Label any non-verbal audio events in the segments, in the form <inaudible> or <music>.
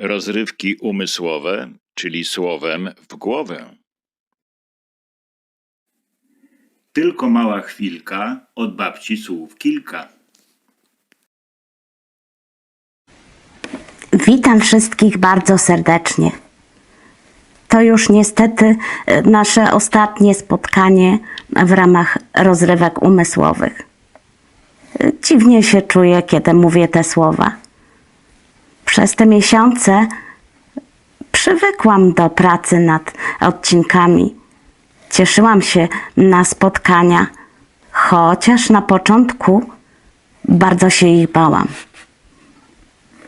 Rozrywki umysłowe, czyli słowem w głowę. Tylko mała chwilka, od babci słów kilka. Witam wszystkich bardzo serdecznie. To już niestety e, nasze ostatnie spotkanie w ramach rozrywek umysłowych. E, Dziwnie się czuję, kiedy mówię te słowa. Przez te miesiące przywykłam do pracy nad odcinkami. Cieszyłam się na spotkania, chociaż na początku bardzo się ich bałam.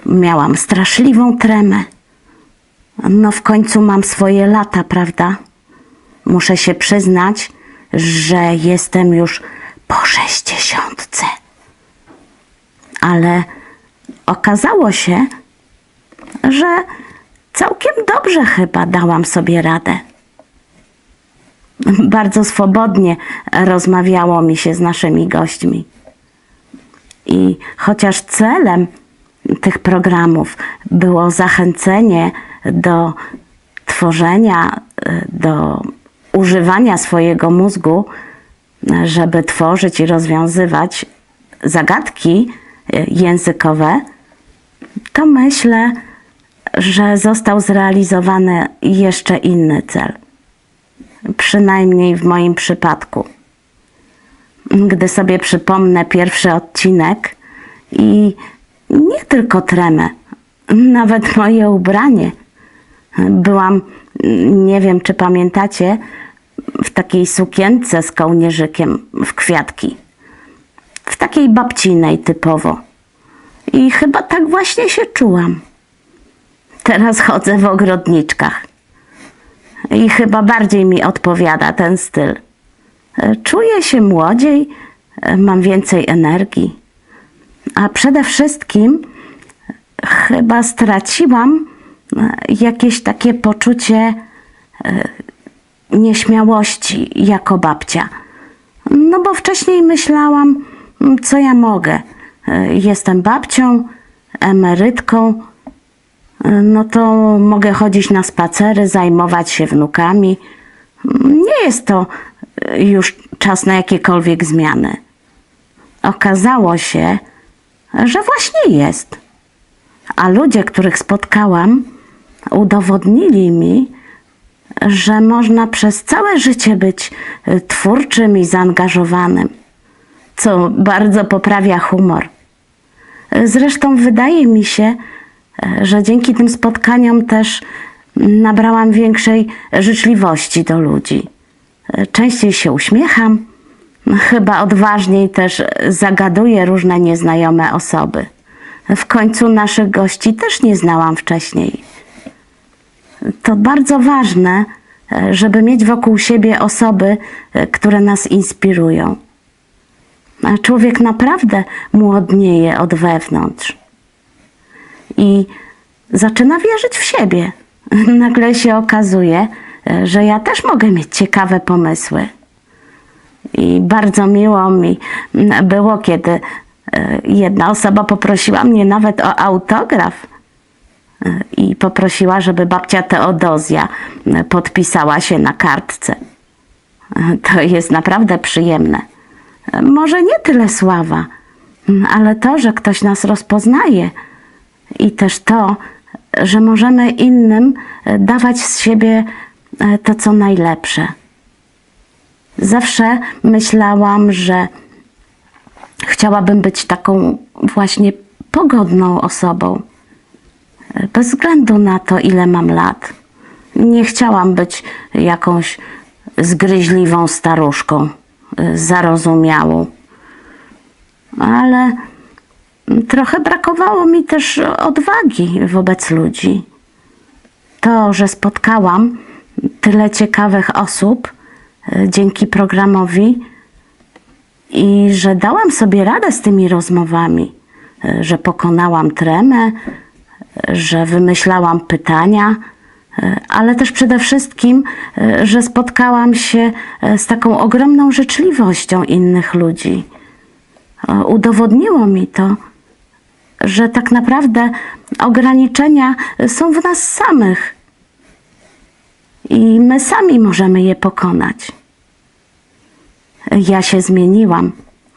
Miałam straszliwą tremę. No w końcu mam swoje lata, prawda? Muszę się przyznać, że jestem już po sześćdziesiątce. Ale okazało się, że całkiem dobrze chyba dałam sobie radę. Bardzo swobodnie rozmawiało mi się z naszymi gośćmi. I chociaż celem tych programów było zachęcenie do tworzenia, do używania swojego mózgu, żeby tworzyć i rozwiązywać zagadki językowe, to myślę, że został zrealizowany jeszcze inny cel. Przynajmniej w moim przypadku. Gdy sobie przypomnę pierwszy odcinek i nie tylko tremę, nawet moje ubranie. Byłam, nie wiem czy pamiętacie, w takiej sukience z kołnierzykiem w kwiatki. W takiej babcinej typowo. I chyba tak właśnie się czułam. Teraz chodzę w ogrodniczkach. I chyba bardziej mi odpowiada ten styl. Czuję się młodziej, mam więcej energii. A przede wszystkim chyba straciłam e, jakieś takie poczucie e, nieśmiałości jako babcia. No bo wcześniej myślałam, co ja mogę. E, Jestem babcią, emerytką, e, no to mogę chodzić na spacery, zajmować się wnukami. Nie jest to e, już czas na jakiekolwiek zmiany. Okazało się, że właśnie jest. A ludzie, których spotkałam, udowodnili mi, że można przez całe życie być y, twórczym i zaangażowanym, co bardzo poprawia humor. Zresztą wydaje mi się, y, że dzięki tym spotkaniom też nabrałam większej życzliwości do ludzi. Y, Częściej się uśmiecham, chyba odważniej też zagaduję różne nieznajome osoby. W końcu naszych gości też nie znałam wcześniej. To bardzo ważne, e, żeby mieć wokół siebie osoby, e, które nas inspirują. Człowiek naprawdę młodnieje od wewnątrz i zaczyna wierzyć w siebie. <laughs> Nagle się okazuje, e, że ja też mogę mieć ciekawe pomysły. I bardzo miło mi było, kiedy e, jedna osoba poprosiła mnie nawet o autograf e, i poprosiła, żeby babcia Teodozja podpisała się na kartce. <laughs> To jest naprawdę przyjemne. Może nie tyle sława, ale to, że ktoś nas rozpoznaje i też to, że możemy innym e, dawać z siebie e, to, co najlepsze. Zawsze myślałam, że chciałabym być taką właśnie pogodną osobą. Bez względu na to, ile mam lat. Nie chciałam być jakąś zgryźliwą staruszką, zarozumiałą. Ale trochę brakowało mi też odwagi wobec ludzi. To, że spotkałam tyle ciekawych osób y, dzięki programowi i że dałam sobie radę z tymi rozmowami, y, że pokonałam tremę, y, że wymyślałam pytania, ale też przede wszystkim, że spotkałam się z taką ogromną życzliwością innych ludzi. Udowodniło mi to, że tak naprawdę ograniczenia są w nas samych i my sami możemy je pokonać. Ja się zmieniłam.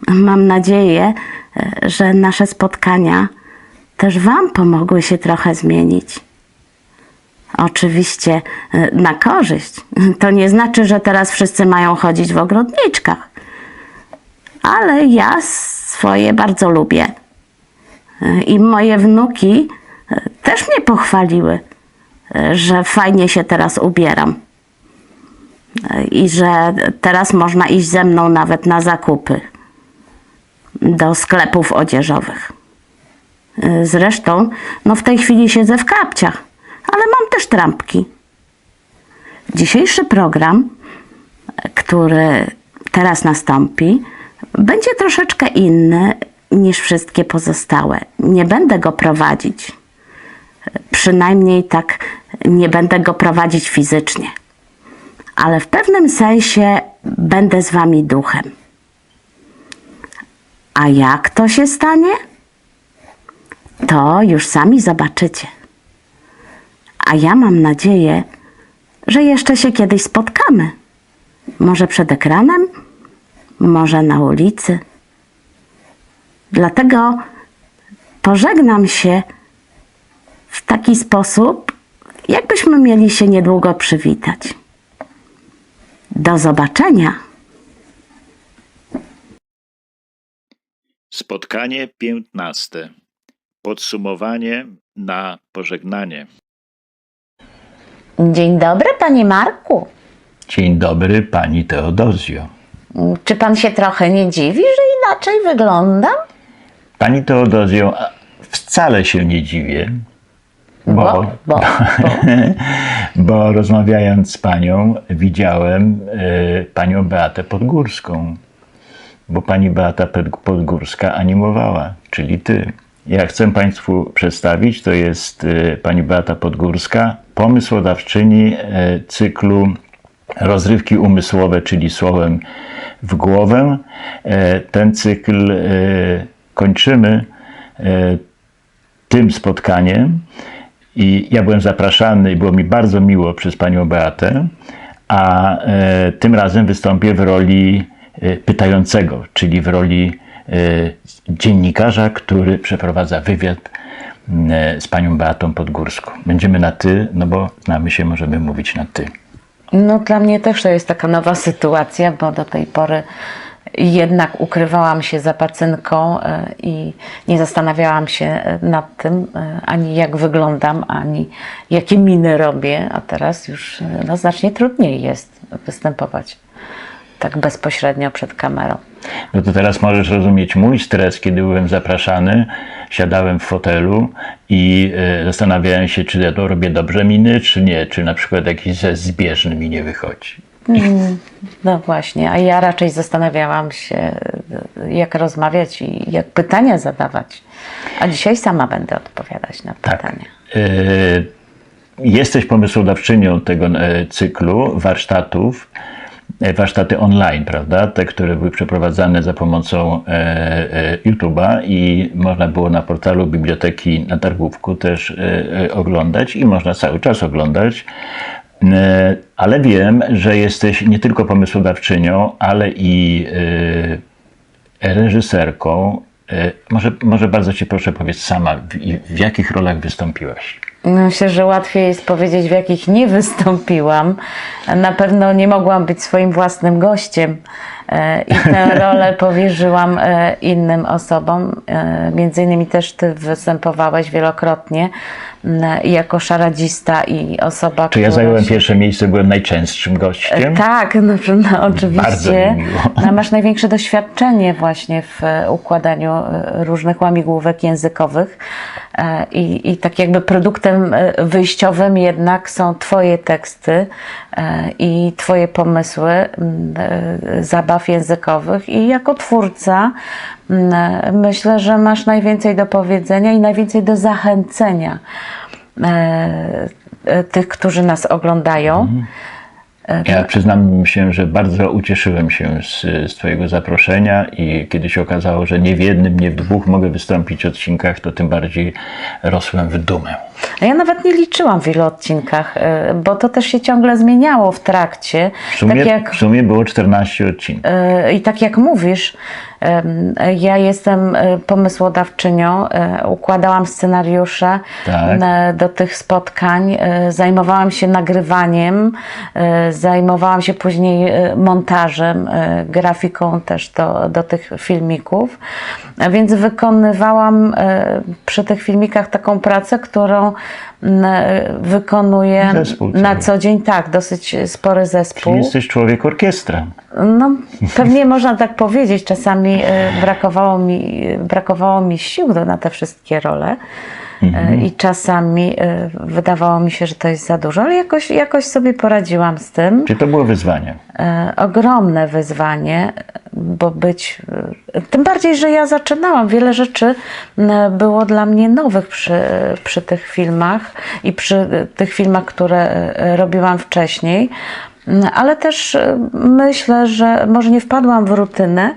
Mam nadzieję, że nasze spotkania też Wam pomogły się trochę zmienić. Oczywiście e, na korzyść. To nie znaczy, że teraz wszyscy mają chodzić w ogrodniczkach. Ale ja swoje bardzo lubię. I moje wnuki e, też mnie pochwaliły, e, że fajnie się teraz ubieram. E, I że teraz można iść ze mną nawet na zakupy do sklepów odzieżowych. Zresztą, no w tej chwili siedzę w kapciach, ale mam też trampki. Dzisiejszy program, który teraz nastąpi, będzie troszeczkę inny niż wszystkie pozostałe. Nie będę go prowadzić. Przynajmniej tak nie będę go prowadzić fizycznie. Ale w pewnym sensie będę z wami duchem. A jak to się stanie? To już sami zobaczycie. A ja mam nadzieję, że jeszcze się kiedyś spotkamy. Może przed ekranem, może na ulicy. Dlatego pożegnam się w taki sposób, jakbyśmy mieli się niedługo przywitać. Do zobaczenia. Spotkanie piętnaste. Podsumowanie na pożegnanie. Dzień dobry, panie Marku. Dzień dobry, pani Teodozjo. Czy pan się trochę nie dziwi, że inaczej wyglądam? Pani Teodozjo, wcale się nie dziwię, bo, Bo, bo, bo. <laughs> bo rozmawiając z panią widziałem e, panią Beatę Podgórską, bo pani Beata Pod- Podgórska animowała, czyli ty. Ja chcę Państwu przedstawić, to jest e, pani Beata Podgórska, pomysłodawczyni e, cyklu rozrywki umysłowe, czyli słowem w głowę. Ten cykl kończymy e, tym spotkaniem i ja byłem zapraszany i było mi bardzo miło przez panią Beatę, a e, tym razem wystąpię w roli e, pytającego, czyli w roli dziennikarza, który przeprowadza wywiad z panią Beatą Podgórską. Będziemy na ty, no bo znamy się, możemy mówić na ty. No dla mnie też to jest taka nowa sytuacja, bo do tej pory jednak ukrywałam się za pacynką e, i nie zastanawiałam się e, nad tym, e, ani jak wyglądam, ani jakie miny robię, a teraz już no, znacznie trudniej jest występować tak bezpośrednio przed kamerą. No to teraz możesz rozumieć mój stres, kiedy byłem zapraszany, siadałem w fotelu i zastanawiałem się, czy ja to robię dobrze miny, czy nie, czy na przykład jakiś ze zbieżny mi nie wychodzi. No właśnie, a ja raczej zastanawiałam się, jak rozmawiać i jak pytania zadawać. A dzisiaj sama będę odpowiadać na pytania. E, Jesteś pomysłodawczynią tego e, cyklu warsztatów, e, warsztaty online, prawda? Te, które były przeprowadzane za pomocą e, e, YouTube'a i można było na portalu Biblioteki na Targówku też e, e, oglądać i można cały czas oglądać. E, Ale wiem, że jesteś nie tylko pomysłodawczynią, ale i e, reżyserką. E, Może, może bardzo Cię proszę powiedz sama, w, w jakich rolach wystąpiłaś? Myślę, że łatwiej jest powiedzieć, w jakich nie wystąpiłam. Na pewno nie mogłam być swoim własnym gościem i tę <laughs> rolę powierzyłam innym osobom. Między innymi też Ty występowałeś wielokrotnie jako szaradzista i osoba, Czy ja zająłem się- pierwsze miejsce, byłem najczęstszym gościem? Tak, no, <laughs> no oczywiście. Bardzo mi miło. No, masz największe doświadczenie właśnie w e, układaniu e, różnych łamigłówek językowych E, i, i tak jakby produktem e, wyjściowym jednak są Twoje teksty e, i Twoje pomysły e, zabaw językowych i jako twórca e, myślę, że masz najwięcej do powiedzenia i najwięcej do zachęcenia e, e, tych, którzy nas oglądają. Ja przyznam się, że bardzo ucieszyłem się z, z Twojego zaproszenia i kiedy się okazało, że nie w jednym, nie w dwóch mogę wystąpić w odcinkach, to tym bardziej rosłem w dumę. Ja nawet nie liczyłam w ilu odcinkach, e, bo to też się ciągle zmieniało w trakcie. W sumie, tak jak, w sumie było 14 odcinków. e, I tak jak mówisz, ja jestem e, pomysłodawczynią, e, układałam scenariusze Tak. e, do tych spotkań, zajmowałam się nagrywaniem, zajmowałam się później montażem, grafiką też do, do tych filmików, a więc wykonywałam przy tych filmikach taką pracę, którą e, Zespół na co dzień, tak, dosyć spory zespół. Czyli jesteś człowiek orkiestra. No, pewnie można tak powiedzieć. Czasami e, brakowało mi, brakowało mi sił na te wszystkie role. E, I czasami e, wydawało mi się, że to jest za dużo, ale jakoś, jakoś sobie poradziłam z tym. Czy to było wyzwanie? Ogromne wyzwanie, bo być. Tym bardziej, że ja zaczynałam. Wiele rzeczy było dla mnie nowych przy, przy tych filmach i przy tych filmach, które robiłam wcześniej. Ale też myślę, że może nie wpadłam w rutynę,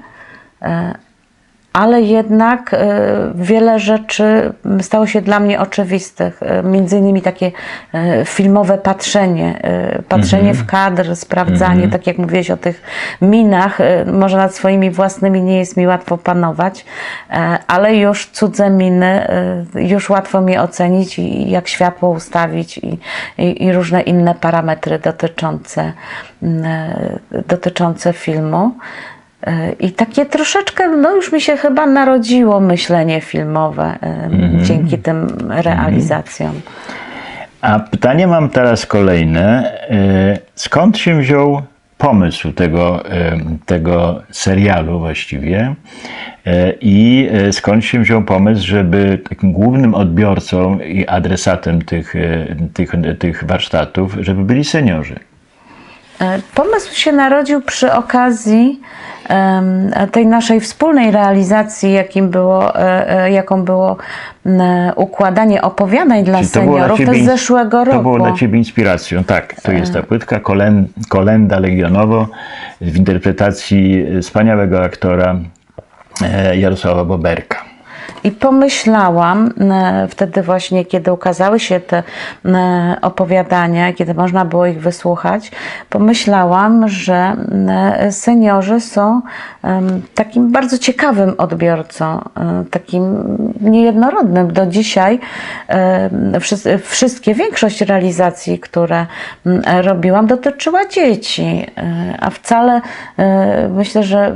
ale jednak e, wiele rzeczy stało się dla mnie oczywistych. E, Między innymi takie e, filmowe patrzenie, e, patrzenie w kadr, sprawdzanie, tak jak mówiłeś o tych minach, e, może nad swoimi własnymi nie jest mi łatwo panować, e, ale już cudze miny, e, już łatwo mi ocenić i jak światło ustawić i, i, i różne inne parametry dotyczące, e, dotyczące filmu. E, I takie troszeczkę, no już mi się chyba narodziło myślenie filmowe e, dzięki tym realizacjom. A pytanie mam teraz kolejne. E, Skąd się wziął pomysł tego, tego serialu właściwie? I skąd się wziął pomysł, żeby takim głównym odbiorcą i adresatem tych, tych, tych warsztatów, żeby byli seniorzy? Pomysł się narodził przy okazji tej naszej wspólnej realizacji, jakim było, e, e, jaką było układanie opowiadań dla Czyli seniorów. Ciebie ins- zeszłego roku. To było dla Ciebie inspiracją, tak. To jest ta płytka Kolen, Kolenda Legionowo w interpretacji wspaniałego aktora e, Jarosława Boberka. I pomyślałam e, wtedy właśnie, kiedy ukazały się te e, opowiadania, kiedy można było ich wysłuchać, pomyślałam, że e, seniorzy są takim bardzo ciekawym odbiorcą, takim niejednorodnym. Do dzisiaj wszy- wszystkie, większość realizacji, które robiłam, dotyczyła dzieci, a wcale myślę, że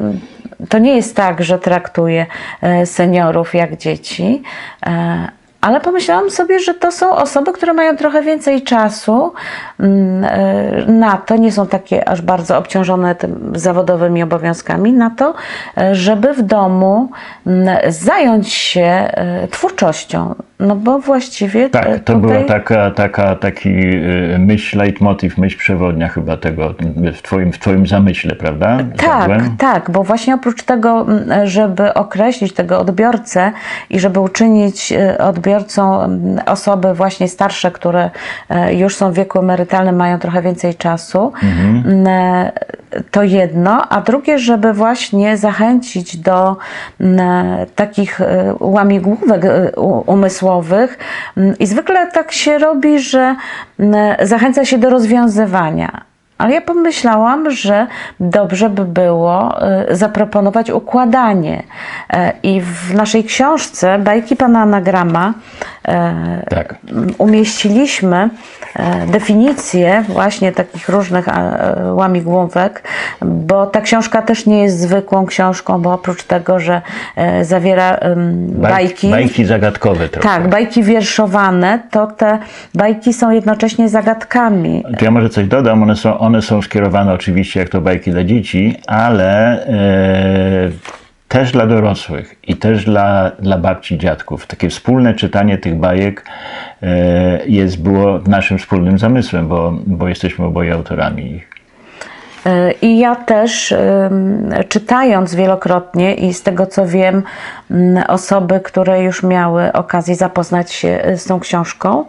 to nie jest tak, że traktuję e, seniorów jak dzieci, e, ale pomyślałam sobie, że to są osoby, które mają trochę więcej czasu mm, e, na to, nie są takie aż bardzo obciążone tym zawodowymi obowiązkami, na to, e, żeby w domu mm, zająć się e, twórczością. No bo właściwie Tak, to tutaj... była taka, taka, taki myśl, leitmotiv, myśl przewodnia chyba tego w Twoim, w twoim zamyśle, prawda? Tak, tak, bo właśnie oprócz tego, m, żeby określić tego odbiorcę i żeby uczynić e, odbiorcą m, osoby właśnie starsze, które e, już są w wieku emerytalnym, mają trochę więcej czasu, m, e, to jedno, a drugie, żeby właśnie zachęcić do m, takich e, łamigłówek e, u- umysłowych. I zwykle tak się robi, że zachęca się do rozwiązywania. Ale ja pomyślałam, że dobrze by było y, zaproponować układanie. E, I w naszej książce Bajki Pana Anagrama Tak. umieściliśmy e, definicje właśnie takich różnych e, łamigłówek, bo ta książka też nie jest zwykłą książką, bo oprócz tego, że e, zawiera bajki, Bajki zagadkowe trochę. tak, bajki wierszowane, to te bajki są jednocześnie zagadkami. To ja może coś dodam, one są, one są skierowane oczywiście jak to bajki dla dzieci, ale e, też dla dorosłych i też dla, dla babci, dziadków. Takie wspólne czytanie tych bajek e, jest, było naszym wspólnym zamysłem, bo, bo jesteśmy oboje autorami ich. E, I ja też czytając wielokrotnie i z tego co wiem, osoby, które już miały okazję zapoznać się y, z tą książką,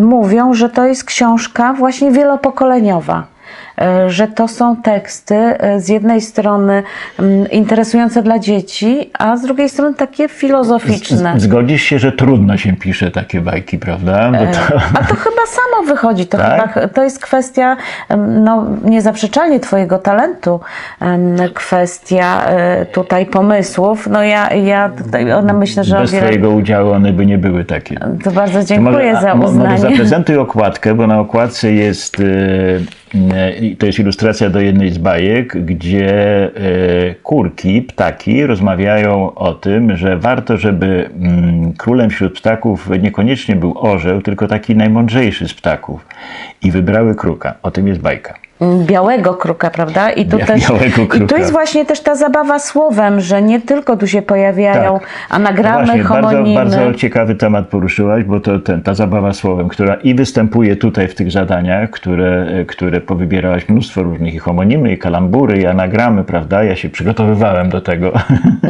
mówią, że to jest książka właśnie wielopokoleniowa. E, że to są teksty e, z jednej strony mm, interesujące dla dzieci, a z drugiej strony takie filozoficzne. Z- Zgodzisz się, że trudno się pisze takie bajki, prawda? Bo to, A to chyba samo wychodzi. To, Tak? chyba, to jest kwestia no, niezaprzeczalnie Twojego talentu, kwestia e, tutaj pomysłów. No ja, ja tutaj, ona myślę, że bez wiele... twojego udziału one by nie były takie. To bardzo To dziękuję może, za mo- Może uznanie. zaprezentuj okładkę, bo na okładce jest, e, e, to jest ilustracja do jednej z bajek, gdzie e, kurki, ptaki rozmawiają o tym, że warto, żeby mm, królem wśród ptaków niekoniecznie był orzeł, tylko taki najmądrzejszy z ptaków. I wybrały kruka. O tym jest bajka. Białego kruka, prawda? I tu, Bia- też, I tu jest właśnie też ta zabawa słowem, że nie tylko tu się pojawiają Tak. anagramy, No właśnie, bardzo, homonimy. bardzo ciekawy temat poruszyłaś, bo to ten, ta zabawa słowem, która i występuje tutaj w tych zadaniach, które, które powybierałaś mnóstwo różnych i homonimy, i kalambury, i anagramy, prawda? Ja się przygotowywałem do tego. <laughs>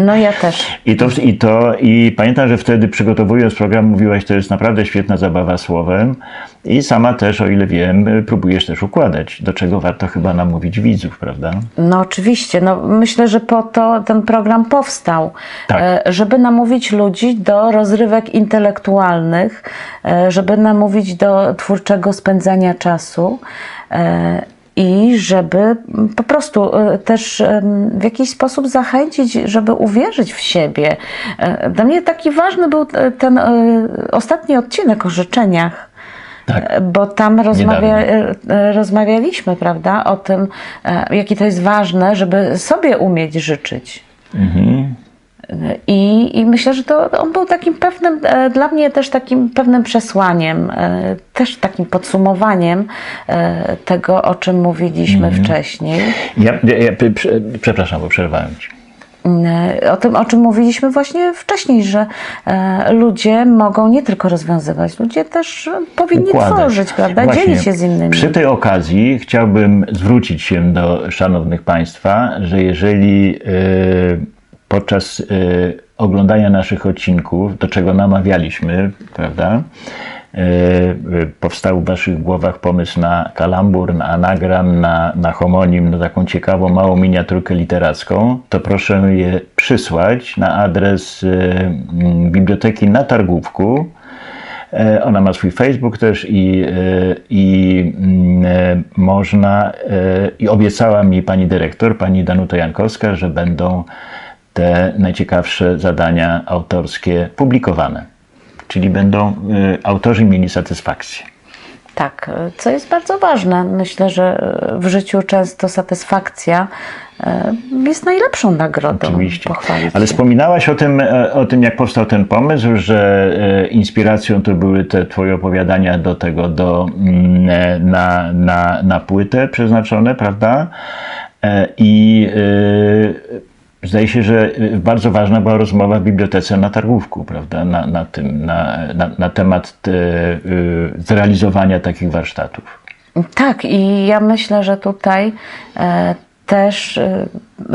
No ja też. I to, i to, i pamiętam, że wtedy przygotowując program mówiłaś, to jest naprawdę świetna zabawa słowem i sama też, o ile wiem, próbujesz też układać, do czego warto chyba namówić widzów, prawda? No oczywiście. No, myślę, że po to ten program powstał, Tak. e, żeby namówić ludzi do rozrywek intelektualnych, e, żeby namówić do twórczego spędzania czasu. e, I żeby po prostu też w jakiś sposób zachęcić, żeby uwierzyć w siebie. Dla mnie taki ważny był ten ostatni odcinek o życzeniach. Tak. Bo tam rozmawia, e, e, rozmawialiśmy, prawda, o tym, e, jakie to jest ważne, żeby sobie umieć życzyć. I, I myślę, że to on był takim pewnym, e, dla mnie też takim pewnym przesłaniem, e, też takim podsumowaniem e, tego, o czym mówiliśmy wcześniej. Ja, ja, ja prze- przepraszam, bo przerwałem ci. E, O tym, o czym mówiliśmy właśnie wcześniej, że e, ludzie mogą nie tylko rozwiązywać, ludzie też powinni układać. tworzyć, prawda? Właśnie, Dzielić się z innymi. Przy tej okazji chciałbym zwrócić się do szanownych Państwa, że jeżeli y, podczas oglądania naszych odcinków, do czego namawialiśmy, prawda, powstał w Waszych głowach pomysł na kalambur, na anagram, na, na homonim, na taką ciekawą, małą miniaturkę literacką, to proszę je przysłać na adres mm, Biblioteki na Targówku, E, Ona ma swój Facebook też i, e, i e, można, e, i obiecała mi pani dyrektor, pani Danuta Jankowska, że będą te najciekawsze zadania autorskie publikowane. Czyli będą e, autorzy mieli satysfakcję. Tak, co jest bardzo ważne. Myślę, że w życiu często satysfakcja jest najlepszą nagrodą. Oczywiście. Ale wspominałaś o tym, e, o tym, jak powstał ten pomysł, że e, inspiracją to były te twoje opowiadania do tego, do, mm, e, na, na, na płytę przeznaczone, prawda? I zdaje się, że e, bardzo ważna była rozmowa w bibliotece na Targówku, prawda? Na, na tym, na, na, na temat e, e, zrealizowania takich warsztatów. Tak, i ja myślę, że tutaj e, też e,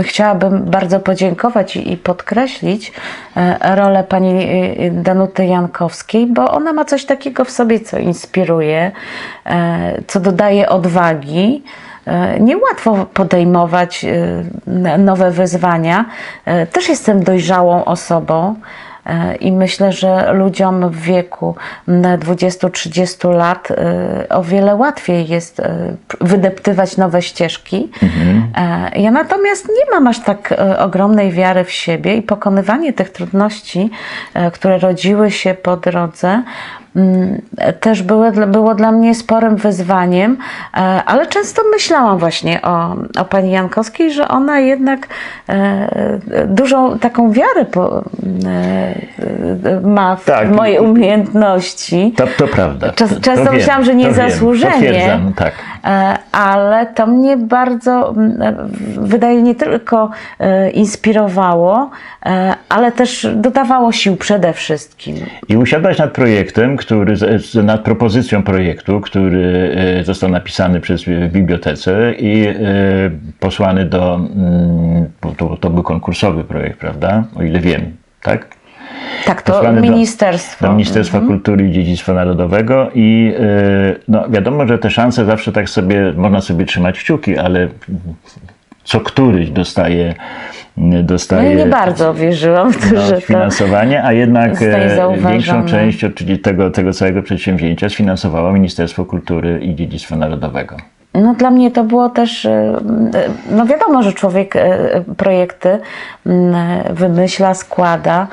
chciałabym bardzo podziękować i, i podkreślić e, rolę pani Danuty Jankowskiej, bo ona ma coś takiego w sobie, co inspiruje, e, co dodaje odwagi. E, Niełatwo podejmować e, nowe wyzwania. E, Też jestem dojrzałą osobą. I myślę, że ludziom w wieku mm, 20-30 lat o wiele łatwiej jest wydeptywać nowe ścieżki. E, Ja natomiast nie mam aż tak ogromnej wiary w siebie i pokonywanie tych trudności, które rodziły się po drodze, też były, było dla mnie sporym wyzwaniem, e, ale często myślałam właśnie o, o pani Jankowskiej, że ona jednak e, dużą taką wiarę po, e, ma w Tak. moje umiejętności. To, to prawda. Czas- To- to często wiem, myślałam, że wiem, niezasłużenie. Potwierdzam, tak. E, ale to mnie bardzo, mm, e, wydaje nie tylko e, inspirowało, ale też dodawało sił przede wszystkim. I usiadłaś nad projektem, który, nad propozycją projektu, który został napisany przez w bibliotece i posłany do, mm, to, to był konkursowy projekt, prawda? O ile wiem, tak? Tak, to ministerstwo. Do, do Ministerstwa Kultury i Dziedzictwa Narodowego i y, no, wiadomo, że te szanse zawsze tak sobie, można sobie trzymać kciuki, ale co któryś dostaje No ja dostaje nie bardzo wierzyłam w to, no, że to... finansowanie, a jednak e, większą część tego, tego całego przedsięwzięcia sfinansowało Ministerstwo Kultury i Dziedzictwa Narodowego. No dla mnie to było też, e, no wiadomo, że człowiek e, projekty m, wymyśla, składa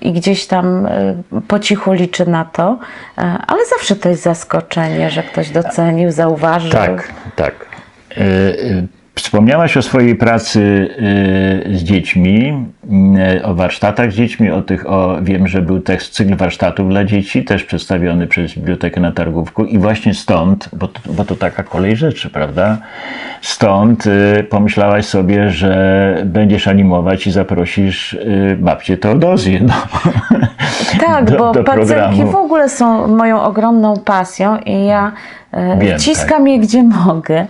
i gdzieś tam po cichu liczy na to, ale zawsze to jest zaskoczenie, że ktoś docenił, zauważył. Tak, tak. Wspomniałaś o swojej pracy e, z dziećmi, e, o warsztatach z dziećmi, o tych, o, wiem, że był też cykl warsztatów dla dzieci, też przedstawiony przez Bibliotekę na Targówku i właśnie stąd, bo to, bo to taka kolej rzeczy, prawda? Stąd e, pomyślałaś sobie, że będziesz animować i zaprosisz babcię Teodozję. No. Tak, <laughs> do- bo do programu. w ogóle są moją ogromną pasją i ja e, Wiem, wciskam je gdzie mogę.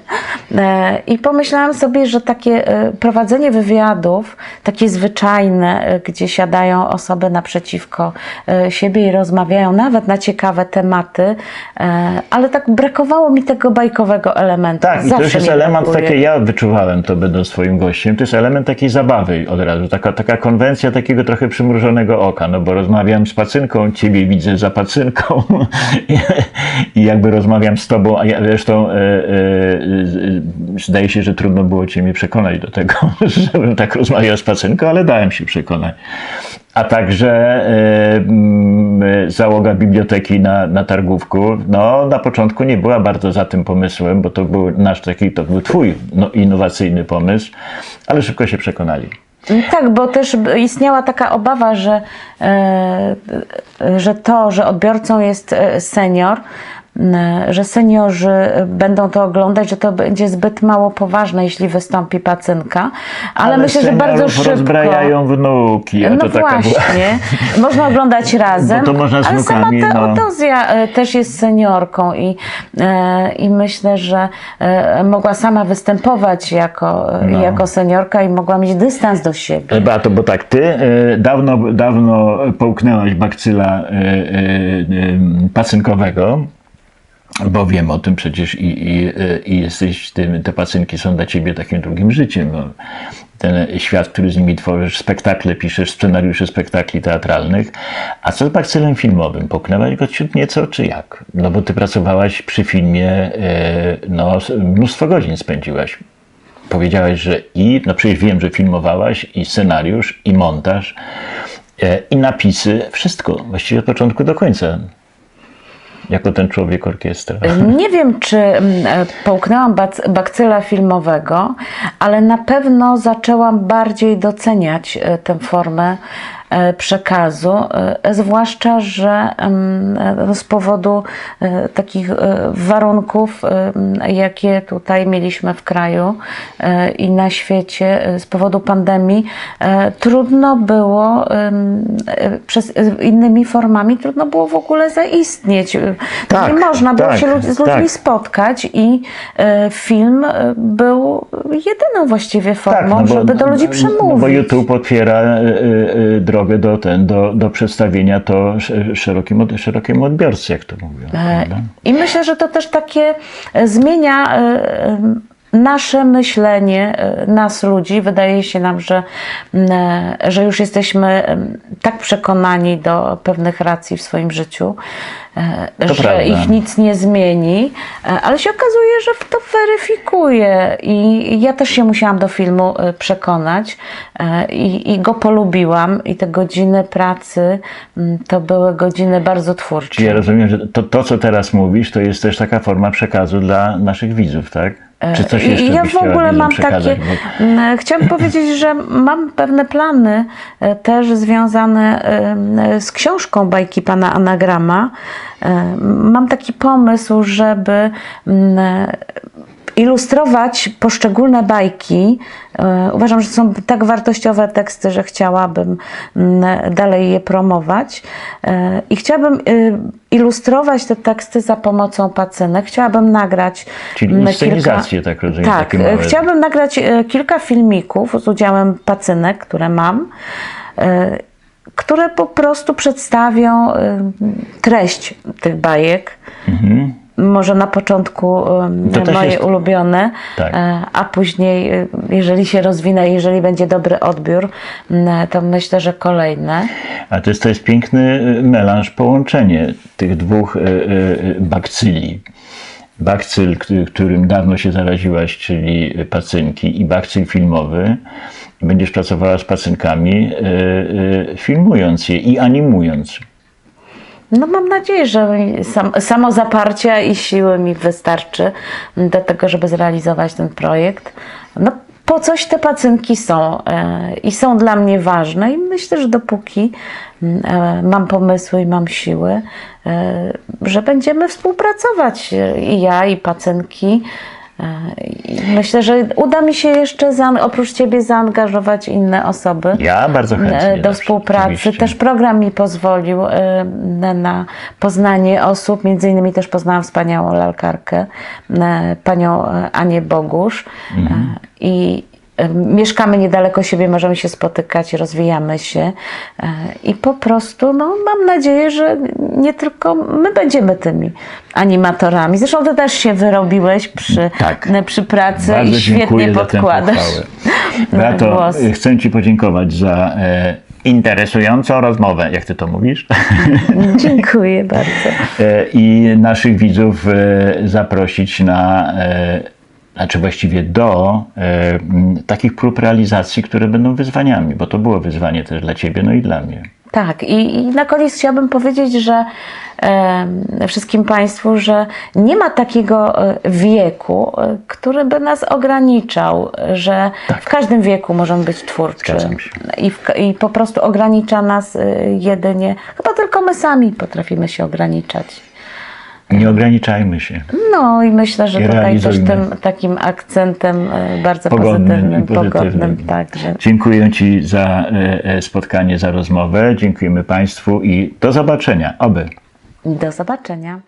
E, I pomyślałam sobie, że takie e, prowadzenie wywiadów, takie zwyczajne, gdzie siadają osoby naprzeciwko siebie i rozmawiają nawet na ciekawe tematy, ale tak brakowało mi tego bajkowego elementu. Tak, i to Zawsze już jest element taki, ja wyczuwałem to będąc swoim gościem, to jest element takiej zabawy od razu, taka, taka konwencja takiego trochę przymrużonego oka, no bo rozmawiam z pacynką, ciebie widzę za pacynką <laughs> i jakby rozmawiam z tobą, a ja zresztą e, zdaje się, że trudno było cię mnie przekonać do tego, <laughs> żebym tak rozmawiał z pacynką, ale dałem się przekonać. A także e, załoga biblioteki na, na targówku, no na początku nie była bardzo za tym pomysłem, bo to był nasz taki, to był twój no, innowacyjny pomysł, ale szybko się przekonali. Tak, bo też istniała taka obawa, że, że to, że odbiorcą jest senior, że seniorzy będą to oglądać, że to będzie zbyt mało poważne, jeśli wystąpi pacynka. Ale, myślę, że bardzo szybko. rozbrajają wnuki, a No to była... właśnie, można oglądać razem, <laughs> Bo to można z ale sama wnukami, no. Teodozja e, też jest seniorką i, e, i myślę, że e, mogła sama występować jako, No. jako seniorka i mogła mieć dystans do siebie. Beato, bo tak, ty e, dawno, dawno połknęłaś bakcyla e, e, e, pacynkowego, bo wiem o tym przecież i, i, e, i jesteś, tym, te pacynki są dla ciebie takim drugim życiem. No. Ten świat, który z nimi tworzysz, spektakle piszesz, scenariusze spektakli teatralnych. A co z bakcylem filmowym? Połknęłaś go ciut nieco, czy jak? No bo ty pracowałaś przy filmie, e, no mnóstwo godzin spędziłaś. Powiedziałaś, że i, no przecież wiem, że filmowałaś, i scenariusz, i montaż, e, i napisy, wszystko, właściwie od początku do końca. Jako ten człowiek orkiestra. Nie wiem, czy mm, e, połknęłam bakcyla filmowego, ale na pewno zaczęłam bardziej doceniać e, tę formę przekazu, e, zwłaszcza, że e, z powodu e, takich e, warunków, e, jakie tutaj mieliśmy w kraju e, i na świecie e, z powodu pandemii, e, trudno było e, przez e, innymi formami, trudno było w ogóle zaistnieć. Tak, nie można było tak, się lud- z ludźmi tak. spotkać i e, film e, był jedyną właściwie formą, żeby do ludzi przemówić. No bo YouTube otwiera e, e, drogę do, ten, do, do przedstawienia to sz- szerokim, szerokiemu odbiorcy, jak to mówią. E, prawda? I myślę, że to też takie e, zmienia e, nasze myślenie, e, nas ludzi. Wydaje się nam, że, e, że już jesteśmy tak przekonani do pewnych racji w swoim życiu, e, To że prawda. ich nic nie zmieni, ale się okazuje, że to weryfikuje i ja też się musiałam do filmu przekonać i, i go polubiłam i te godziny pracy to były godziny bardzo twórcze. Ja rozumiem, że to, to, co teraz mówisz, to jest też taka forma przekazu dla naszych widzów, tak? Czy coś I- jeszcze I ja w ogóle mam takie. m, Chciałam <laughs> powiedzieć, że mam pewne plany e, też związane e, z książką bajki pana Anagrama. E, Mam taki pomysł, żeby m, ilustrować poszczególne bajki. E, Uważam, że są tak wartościowe teksty, że chciałabym mm, dalej je promować. E, I chciałabym e, ilustrować te teksty za pomocą pacynek. Chciałabym nagrać Czyli mm, inscenizacje, tak rozumiem, Tak, chciałabym nagrać kilka filmików z udziałem pacynek, które mam. które po prostu przedstawią treść tych bajek. Może na początku. To moje jest- ulubione, Tak. e, a później, y, jeżeli się rozwinę, jeżeli będzie dobry odbiór, to myślę, że kolejne. A to jest, to jest piękny y, melanż, połączenie tych dwóch bakcyli. Bakcyl, który- którym dawno się zaraziłaś, czyli pacynki i bakcyl filmowy. Będziesz pracowała z pacynkami, filmując je i animując. No mam nadzieję, że sam, samo zaparcia i siły mi wystarczy do tego, żeby zrealizować ten projekt. No po coś te pacynki są e, i są dla mnie ważne i myślę, że dopóki e, mam pomysły i mam siły, e, że będziemy współpracować i ja i pacynki. E, Myślę, że uda mi się jeszcze oprócz Ciebie zaangażować inne osoby Ja bardzo chętnie. e, do zawsze, współpracy. oczywiście. Też program mi pozwolił e, na, na poznanie osób, między innymi też poznałam wspaniałą lalkarkę, panią Anię Bogusz E, i mieszkamy niedaleko siebie, możemy się spotykać, rozwijamy się e, i po prostu no, mam nadzieję, że nie tylko my będziemy tymi animatorami. Zresztą ty też się wyrobiłeś przy, Tak. przy pracy Bardzo i świetnie podkładasz. Beato, głos. chcę Ci podziękować za e, interesującą rozmowę, jak Ty to mówisz. <laughs> Dziękuję <laughs> bardzo. E, i naszych widzów e, zaprosić na, e, znaczy właściwie do e, takich prób realizacji, które będą wyzwaniami, bo to było wyzwanie też dla Ciebie, no i dla mnie. Tak, i, i na koniec chciałabym powiedzieć, że wszystkim Państwu, że nie ma takiego e, wieku, e, który by nas ograniczał, że w każdym wieku możemy być twórczy. Tak. I, w, I po prostu ogranicza nas jedynie, chyba tylko my sami potrafimy się ograniczać. Nie ograniczajmy się. No i myślę, że I tutaj też tym takim akcentem e, bardzo Pogodnym pozytywnym, pogodnym, tak, że Dziękuję Ci za e, e, spotkanie, za rozmowę. Dziękujemy Państwu i do zobaczenia. Oby. do zobaczenia.